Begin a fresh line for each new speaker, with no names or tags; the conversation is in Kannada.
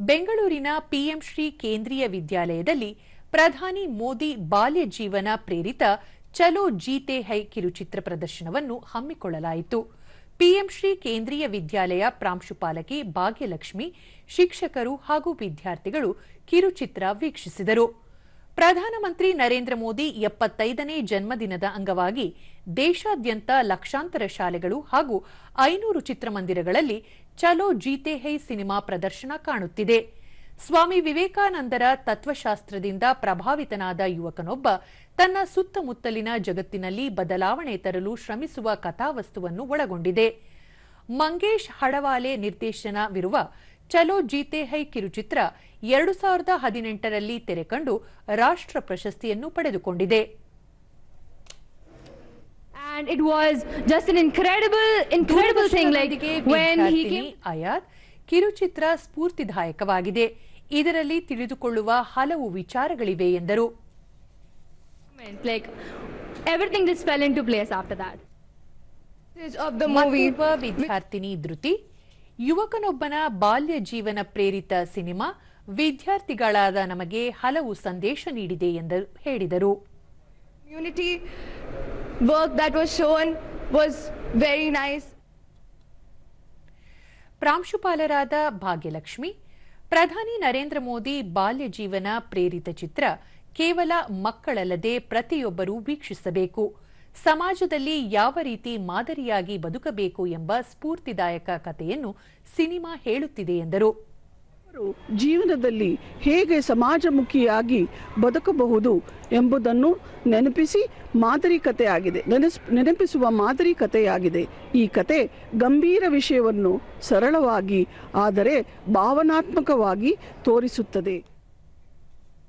ಬೆಂಗಳೂರಿನ ಪಿಎಂ ಶ್ರೀ ಕೇಂದ್ರೀಯ ವಿದ್ಯಾಲಯದಲ್ಲಿ ಪ್ರಧಾನಿ ಮೋದಿ ಬಾಲ್ಯ ಜೀವನ ಪ್ರೇರಿತ ಚಲೋ ಜೀತೆ ಹೈ ಕಿರುಚಿತ್ರ ಪ್ರದರ್ಶನವನ್ನು ಹಮ್ಮಿಕೊಳ್ಳಲಾಯಿತು. ಪಿಎಂ ಶ್ರೀ ಕೇಂದ್ರೀಯ ವಿದ್ಯಾಲಯ ಪ್ರಾಂಶುಪಾಲಕಿ ಭಾಗ್ಯಲಕ್ಷ್ಮಿ ಶಿಕ್ಷಕರು ಹಾಗೂ ವಿದ್ಯಾರ್ಥಿಗಳು ಕಿರುಚಿತ್ರ ವೀಕ್ಷಿಸಿದರು. ಪ್ರಧಾನಮಂತ್ರಿ ನರೇಂದ್ರ ಮೋದಿ ಎಪ್ಪತ್ತೈದನೇ ಜನ್ಮದಿನದ ಅಂಗವಾಗಿ ದೇಶಾದ್ಯಂತ ಲಕ್ಷಾಂತರ ಶಾಲೆಗಳು ಹಾಗೂ ಐನೂರು ಚಿತ್ರಮಂದಿರಗಳಲ್ಲಿ ಚಲೋ ಜೀತೆ ಹೈ ಸಿನಿಮಾ ಪ್ರದರ್ಶನ ಕಾಣುತ್ತಿದೆ. ಸ್ವಾಮಿ ವಿವೇಕಾನಂದರ ತತ್ವಶಾಸ್ತ್ರದಿಂದ ಪ್ರಭಾವಿತನಾದ ಯುವಕನೊಬ್ಬ ತನ್ನ ಸುತ್ತಮುತ್ತಲಿನ ಜಗತ್ತಿನಲ್ಲಿ ಬದಲಾವಣೆ ತರಲು ಶ್ರಮಿಸುವ ಕಥಾವಸ್ತುವನ್ನು ಒಳಗೊಂಡಿದೆ. ಮಂಗೇಶ್ ಹಡವಾಲೆ ನಿರ್ದೇಶನವಿರುವ ಚಲೋ ಜೀತೆ ಹೈ ಕಿರುಚಿತ್ರ ಎರಡು ಸಾವಿರದ ಹದಿನೆಂಟರಲ್ಲಿ ತೆರೆಕಂಡು ರಾಷ್ಟ್ರ ಪ್ರಶಸ್ತಿಯನ್ನು ಪಡೆದುಕೊಂಡಿದೆ.
And it was just an incredible incredible thing like when he came
ಅಯಾದ್ ಕಿರುಚಿತ್ರ ಸ್ಫೂರ್ತಿದಾಯಕವಾಗಿದೆ. ಇದರಲ್ಲಿ ತಿಳಿದುಕೊಳ್ಳುವ ಹಲವು ವಿಚಾರಗಳಿವೆ ಎಂದರು.
ದಿಸ್ fell into
ಆಫ್ಟರ್
ಮತ್ತೊಬ್ಬ ವಿದ್ಯಾರ್ಥಿನಿ ಧೃತಿ ಯುವಕನೊಬ್ಬನ ಬಾಲ್ಯ ಜೀವನ ಪ್ರೇರಿತ ಸಿನಿಮಾ ವಿದ್ಯಾರ್ಥಿಗಳಾದ ನಮಗೆ ಹಲವು ಸಂದೇಶ ನೀಡಿದೆ ಎಂದು ಹೇಳಿದರು. ಪ್ರಾಂಶುಪಾಲರಾದ ಭಾಗ್ಯಲಕ್ಷ್ಮಿ ಪ್ರಧಾನಿ ನರೇಂದ್ರ ಮೋದಿ ಬಾಲ್ಯ ಜೀವನ ಪ್ರೇರಿತ ಚಿತ್ರ ಕೇವಲ ಮಕ್ಕಳಲ್ಲದೆ ಪ್ರತಿಯೊಬ್ಬರೂ ವೀಕ್ಷಿಸಬೇಕು. ಸಮಾಜದಲ್ಲಿ ಯಾವ ರೀತಿ ಮಾದರಿಯಾಗಿ ಬದುಕಬೇಕು ಎಂಬ ಸ್ಫೂರ್ತಿದಾಯಕ ಕಥೆಯನ್ನು ಸಿನಿಮಾ ಹೇಳುತ್ತಿದೆ ಎಂದರು.
ಜೀವನದಲ್ಲಿ ಹೇಗೆ ಸಮಾಜಮುಖಿಯಾಗಿ ಬದುಕಬಹುದು ಎಂಬುದನ್ನು ನೆನಪಿಸಿ ಮಾದರಿ ಕಥೆಯಾಗಿದೆ. ನೆನಪಿಸುವ ಮಾದರಿ ಕಥೆಯಾಗಿದೆ. ಈ ಕತೆ ಗಂಭೀರ ವಿಷಯವನ್ನು ಸರಳವಾಗಿ, ಆದರೆ ಭಾವನಾತ್ಮಕವಾಗಿ ತೋರಿಸುತ್ತದೆ.